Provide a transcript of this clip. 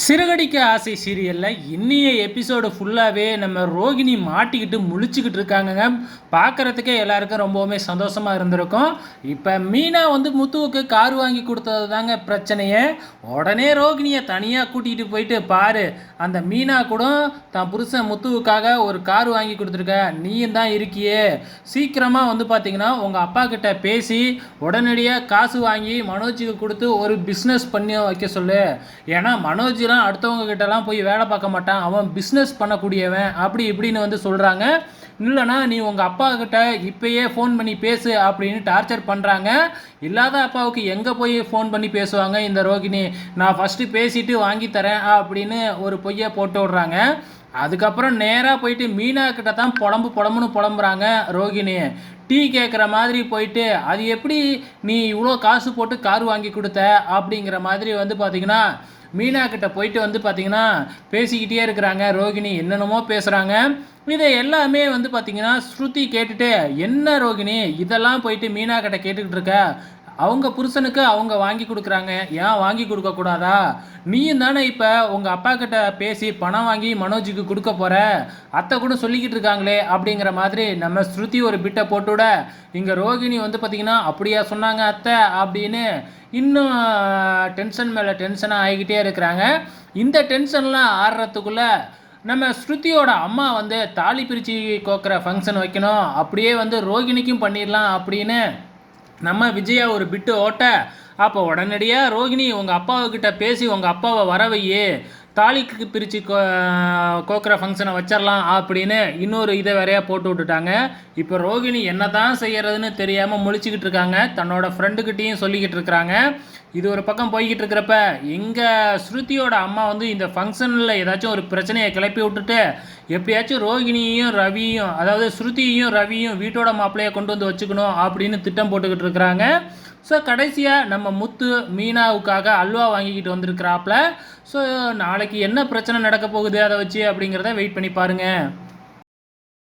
சிறுகடிக்க ஆசை சீரியலில் இன்னைய எபிசோடு ஃபுல்லாகவே நம்ம ரோகிணி மாட்டிக்கிட்டு முழிச்சுக்கிட்டு இருக்காங்கங்க. பார்க்குறதுக்கே எல்லாருக்கும் ரொம்பவுமே சந்தோஷமாக இருந்திருக்கும். இப்போ மீனா வந்து முத்துவுக்கு கார் வாங்கி கொடுத்தது தாங்க பிரச்சனையே. உடனே ரோகிணியை தனியாக கூட்டிகிட்டு போயிட்டு பாரு அந்த மீனா கூட தான் புருஷன் முத்துவுக்காக ஒரு கார் வாங்கி கொடுத்துருக்க நீயும் தான் இருக்கியே. சீக்கிரமாக வந்து பார்த்தீங்கன்னா உங்கள் அப்பா கிட்ட பேசி உடனடியாக காசு வாங்கி மனோஜுக்கு கொடுத்து ஒரு பிஸ்னஸ் பண்ணி வைக்க சொல்லு. ஏன்னா மனோஜ்லாம் அடுத்தவங்க கிட்டலாம் போய் வேலை பார்க்க மாட்டான். அவன் பிஸ்னஸ் பண்ணக்கூடியவன். அப்படி இப்படின்னு வந்து சொல்கிறாங்க இல்லைனா நீ உங்கள் அப்பா கிட்ட இப்பயே ஃபோன் பண்ணி பேசு அப்படின்னு டார்ச்சர் பண்ணுறாங்க இல்லாத அப்பாவுக்கு எங்கே போய் ஃபோன் பண்ணி பேசுவாங்க? இந்த ரோகிணி நான் ஃபஸ்ட்டு பேசிட்டு வாங்கி தரேன் அப்படின்னு ஒரு பொய்யை போட்டு விட்றாங்க. அதுக்கப்புறம் நேராக போயிட்டு மீனா கிட்ட தான் புலம்பு புலம்புன்னு புலம்புறாங்க ரோகிணி. டீ கேட்குற மாதிரி போயிட்டு அது எப்படி நீ இவ்வளோ காசு போட்டு கார் வாங்கி கொடுத்த? அப்படிங்கிற மாதிரி வந்து பார்த்தீங்கன்னா மீனா கிட்ட போயிட்டு வந்து பார்த்தீங்கன்னா பேசிக்கிட்டே இருக்கிறாங்க. ரோகிணி என்னென்னமோ பேசுகிறாங்க இதை எல்லாமே வந்து பார்த்தீங்கன்னா ஸ்ருதி கேட்டுட்டு என்ன ரோகிணி? இதெல்லாம் போயிட்டு மீனா கிட்ட கேட்டுக்கிட்டு இருக்க? அவங்க புருஷனுக்கு அவங்க வாங்கி கொடுக்குறாங்க. ஏன் வாங்கி கொடுக்கக்கூடாதா நீயும் தானே இப்போ உங்கள் அப்பா கிட்ட பேசி பணம் வாங்கி மனோஜுக்கு கொடுக்க போகிற அத்தை கூட சொல்லிக்கிட்டு இருக்காங்களே அப்படிங்கிற மாதிரி நம்ம ஸ்ருதி ஒரு பிட்டை போட்டுவிட இங்கே ரோகிணி வந்து பார்த்திங்கன்னா அப்படியா சொன்னாங்க அத்தை அப்படின்னு இன்னும் டென்ஷன் மேலே டென்ஷனாக ஆகிக்கிட்டே இருக்கிறாங்க. இந்த டென்ஷன்லாம் ஆடுறதுக்குள்ளே நம்ம ஸ்ருதியோட அம்மா வந்து தாலி பிரித்து கோக்கிற ஃபங்க்ஷன் வைக்கணும். அப்படியே வந்து ரோகிணிக்கும் பண்ணிடலாம் அப்படின்னு நம்ம விஜயா ஒரு பிட்டு ஓட்ட அப்போ உடனடியாக ரோகிணி உங்கள் அப்பாவுக்கிட்ட பேசி உங்கள் அப்பாவை வரவையே. தாலிக்கு பிரித்து கோ கோக்குற ஃபங்க்ஷனை வச்சிடலாம் அப்படின்னு இன்னொரு இதை வேறையாக போட்டு விட்டுட்டாங்க. இப்போ ரோகிணி என்ன தான் செய்கிறதுன்னு தெரியாமல் முழிச்சுக்கிட்டு இருக்காங்க. தன்னோட ஃப்ரெண்டுக்கிட்டேயும் சொல்லிக்கிட்டு இருக்கிறாங்க. இது ஒரு பக்கம் போய்கிட்டு இருக்கிறப்ப எங்கள் ஸ்ருதியோட அம்மா வந்து இந்த ஃபங்க்ஷனில் ஏதாச்சும் ஒரு பிரச்சனையை கிளப்பி விட்டுட்டு எப்படியாச்சும் ரோகிணியையும் ரவியும் அதாவது ஸ்ருதியையும் ரவியும் வீட்டோட மாப்பிள்ளையை கொண்டு வந்து வச்சுக்கணும் அப்படின்னு திட்டம் போட்டுக்கிட்டு இருக்கிறாங்க. ஸோ கடைசியாக நம்ம முத்து மீனாவுக்காக அல்வா வாங்கிக்கிட்டு வந்திருக்கிறாப்புல. ஸோ நாளைக்கு என்ன பிரச்சனை நடக்க போகுது அதை வச்சு அப்படிங்கிறத வெயிட் பண்ணி பாருங்கள்